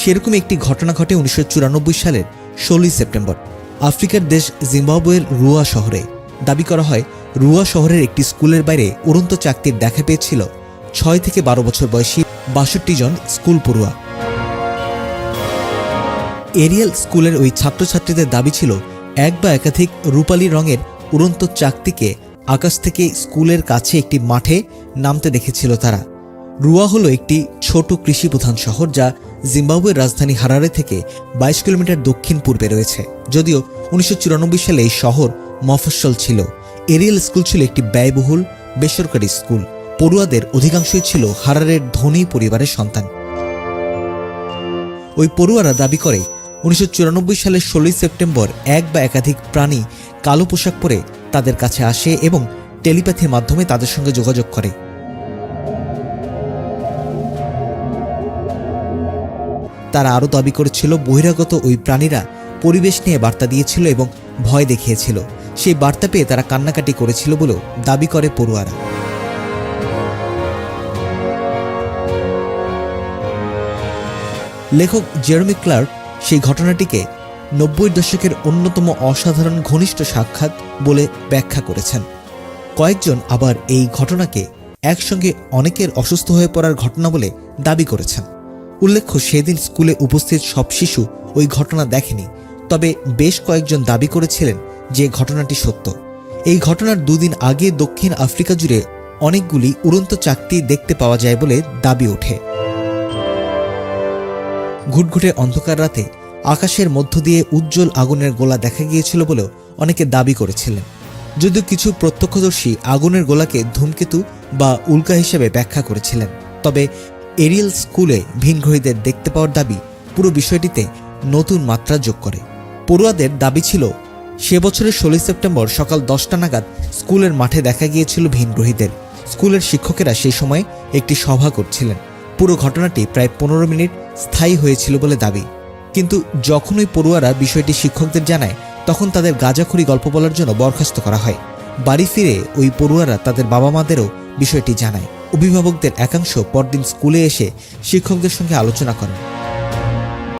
সেরকম একটি ঘটনা ঘটে উনিশশো চুরানব্বই সালের ষোলোই সেপ্টেম্বর। আফ্রিকার দেশ জিম্বাবুয়ের রুয়া শহরে। দাবি করা হয়, রুয়া শহরের একটি স্কুলের বাইরে উড়ন্ত চাকতির দেখা পেয়েছিল ছয় থেকে বারো বছর বয়সী বাষট্টি জন স্কুল পড়ুয়া। এরিয়াল স্কুলের ওই ছাত্রছাত্রীদের দাবি ছিল, এক বা একাধিক রূপালী রঙের উড়ন্ত চাকতিকে আকাশ থেকে স্কুলের কাছে একটি মাঠে নামতে দেখেছিল তারা। রুয়া হলো একটি ছোট কৃষি প্রধান শহর যা জিম্বাবুয়ের রাজধানী হারারে থেকে বাইশ কিলোমিটার দক্ষিণ পূর্বে রয়েছে। যদিও উনিশশো চুরানব্বই সালে এই শহর মফস্বল ছিল। এরিয়াল স্কুল ছিল একটি ব্যয়বহুল, বেসরকারি স্কুল। পড়ুয়াদের অধিকাংশই ছিল হারারের ধনী পরিবারের সন্তান। ওই পড়ুয়ারা দাবি করে, উনিশশো চুরানব্বই সালের ষোলোই সেপ্টেম্বর এক বা একাধিক প্রাণী কালো পোশাক পরে তাদের কাছে আসে এবং টেলিপ্যাথির মাধ্যমে তাদের সঙ্গে যোগাযোগ করে। তারা আরও দাবি করেছিল বহিরাগত ওই প্রাণীরা পরিবেশ নিয়ে বার্তা দিয়েছিল এবং ভয় দেখিয়েছিল। সেই বার্তা পেয়ে তারা কান্নাকাটি করেছিল বলেও দাবি করে পড়ুয়ারা। লেখক জেরমি ক্লার্ক সেই ঘটনাটিকে নব্বই দশকের অন্যতম অসাধারণ ঘনিষ্ঠ সাক্ষাৎ বলে ব্যাখ্যা করেছেন। কয়েকজন আবার এই ঘটনাকে একসঙ্গে অনেকের অসুস্থ হয়ে পড়ার ঘটনা বলে দাবি করেছেন। উল্লেখ্য সেদিন স্কুলে উপস্থিত সব শিশু ওই ঘটনা দেখেনি, তবে বেশ কয়েকজন দাবি করেছিলেন যে ঘটনাটি সত্য। এই ঘটনার দুদিন আগে দক্ষিণ আফ্রিকা জুড়ে অনেকগুলি উড়ন্ত চাকতি দেখতে পাওয়া যায় বলে দাবি ওঠে। ঘুটঘুটে অন্ধকার রাতে আকাশের মধ্য দিয়ে উজ্জ্বল আগুনের গোলা দেখা গিয়েছিল বলেও অনেকে দাবি করেছিলেন। যদিও কিছু প্রত্যক্ষদর্শী আগুনের গোলাকে ধূমকেতু বা উল্কা হিসেবে ব্যাখ্যা করেছিলেন, তবে এরিয়াল স্কুলে ভিনগ্রহীদের দেখতে পাওয়ার দাবি পুরো বিষয়টিতে নতুন মাত্রা যোগ করে। পড়ুয়াদের দাবি ছিল, সে বছরের ষোলোই সেপ্টেম্বর সকাল দশটা নাগাদ স্কুলের মাঠে দেখা গিয়েছিল ভিনগ্রহীদের। স্কুলের শিক্ষকেরা সেই সময় একটি সভা করছিলেন। পুরো ঘটনাটি প্রায় পনেরো মিনিট স্থায়ী হয়েছিল বলে দাবি। কিন্তু যখন ওই পড়ুয়ারা বিষয়টি শিক্ষকদের জানায়, তখন তাদের গাঁজাখড়ি গল্প বলার জন্য বরখাস্ত করা হয়। বাড়ি ফিরে ওই পড়ুয়ারা তাদের বাবা মাদেরও বিষয়টি জানায়। অভিভাবকদের একাংশ পরদিন স্কুলে এসে শিক্ষকদের সঙ্গে আলোচনা করেন।